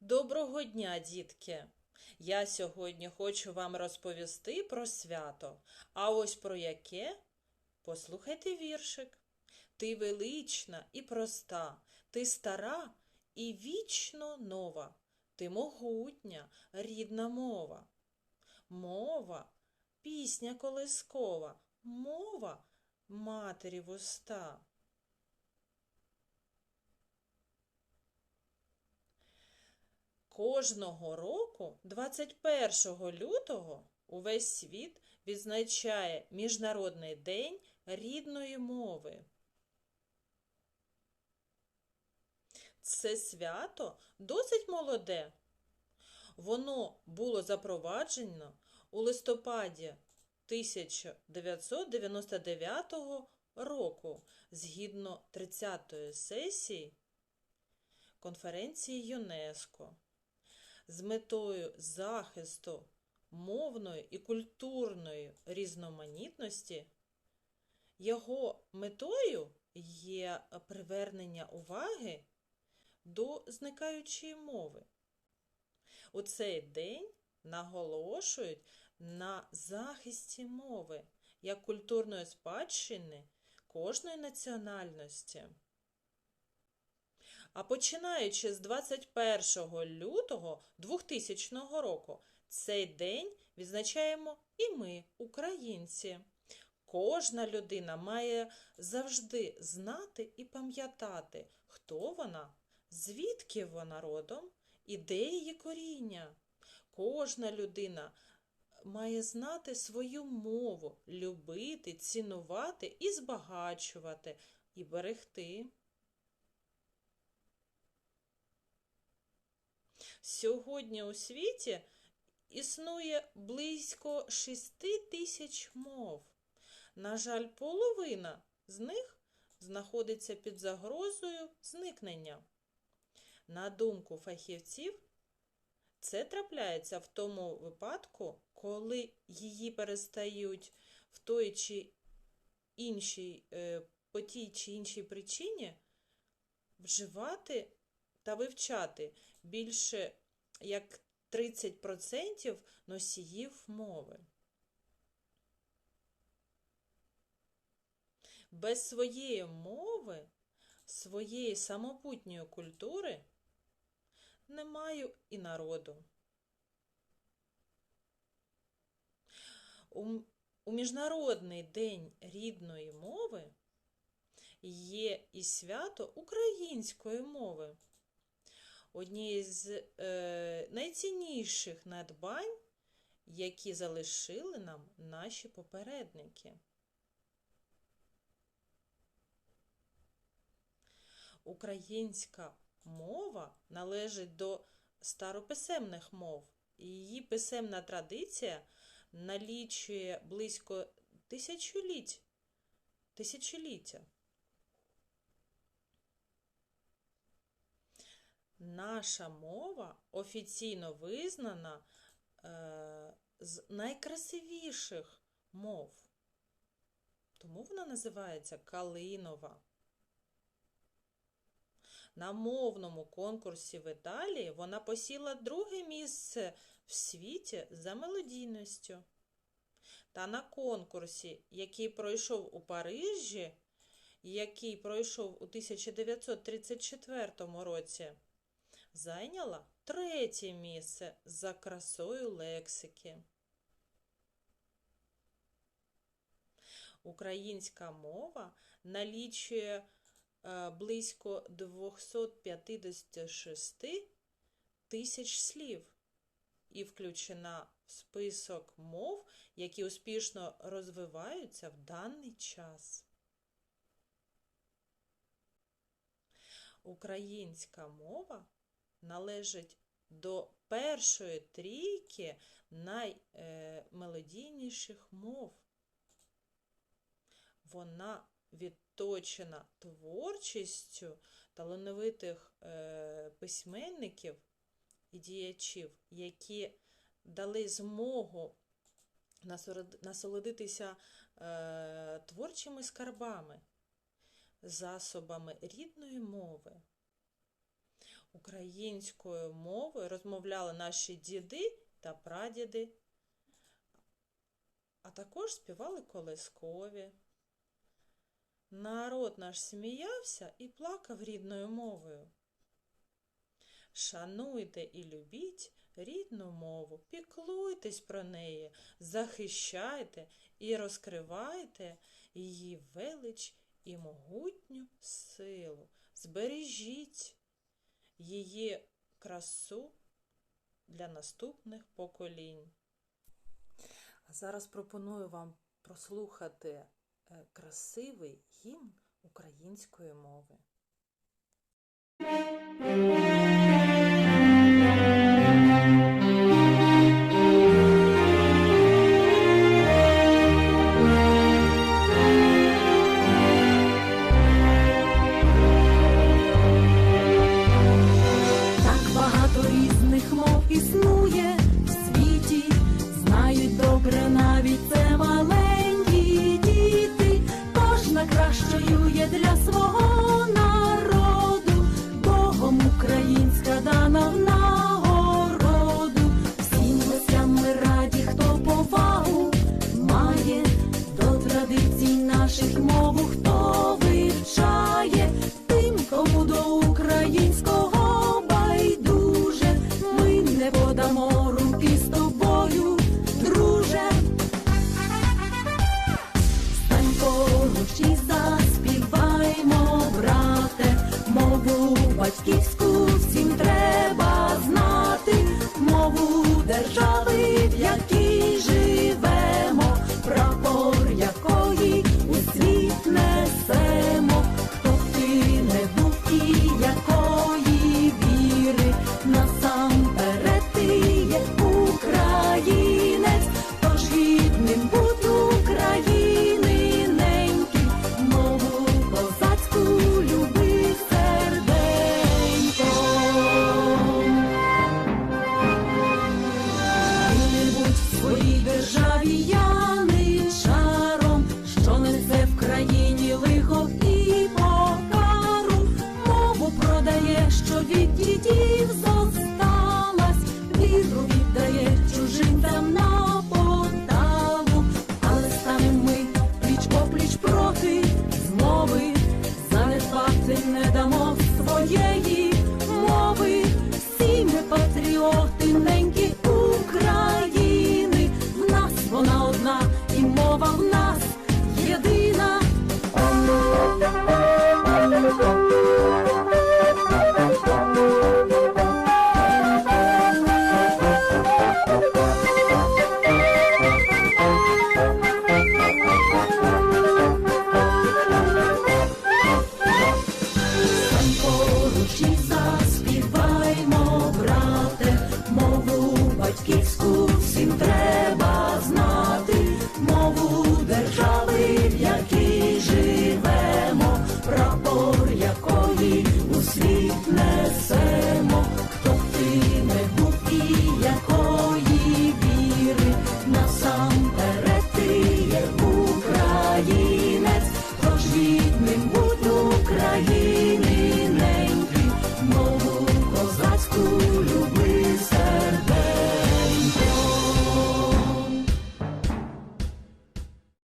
Доброго дня, дітки! Я сьогодні хочу вам розповісти про свято. А ось про яке? Послухайте віршик. Ти велична і проста, ти стара і вічно нова, ти могутня, рідна мова. Мова пісня колискова, мова матері вуста. Кожного року, 21 лютого, увесь світ відзначає Міжнародний день рідної мови. Це свято досить молоде. Воно було запроваджено у листопаді 1999 року згідно 30-ї сесії конференції ЮНЕСКО з метою захисту мовної і культурної різноманітності. Його метою є привернення уваги до зникаючої мови. У цей день наголошують на захисті мови як культурної спадщини кожної національності. А починаючи з 21 лютого 2000 року, цей день відзначаємо і ми, українці. Кожна людина має завжди знати і пам'ятати, хто вона, звідки вона родом і де її коріння. Кожна людина має знати свою мову, любити, цінувати і збагачувати, і берегти. Сьогодні у світі існує близько 6 тисяч мов. На жаль, половина з них знаходиться під загрозою зникнення. На думку фахівців, це трапляється в тому випадку, коли її перестають в той чи іншій, е, по тій чи іншій причині вживати та вивчати більше як 30% носіїв мови. Без своєї мови, своєї самобутньої культури немає і народу. У Міжнародний день рідної мови є і свято української мови однією з е, найцінніших надбань, які залишили нам наші попередники. Українська мова належить до старописемних мов. і Її писемна традиція налічує близько тисячоліть, тисячоліття. Наша мова офіційно визнана е, з найкрасивіших мов. Тому вона називається Калинова. На мовному конкурсі в Італії вона посіла друге місце в світі за мелодійністю. Та на конкурсі, який пройшов у Парижі, який пройшов у 1934 році, зайняла третє місце за красою лексики. Українська мова налічує е, близько 256 тисяч слів і включена в список мов, які успішно розвиваються в даний час. Українська мова належить до першої трійки наймелодійніших мов. Вона відточена творчістю талановитих е, письменників і діячів, які дали змогу насолодитися е, творчими скарбами, засобами рідної мови українською мовою розмовляли наші діди та прадіди, а також співали колискові. Народ наш сміявся і плакав рідною мовою. Шануйте і любіть рідну мову, піклуйтесь про неї, захищайте і розкривайте її велич і могутню силу. Збережіть її красу для наступних поколінь. Зараз пропоную вам прослухати е, красивий гімн української мови. Sauver Didi.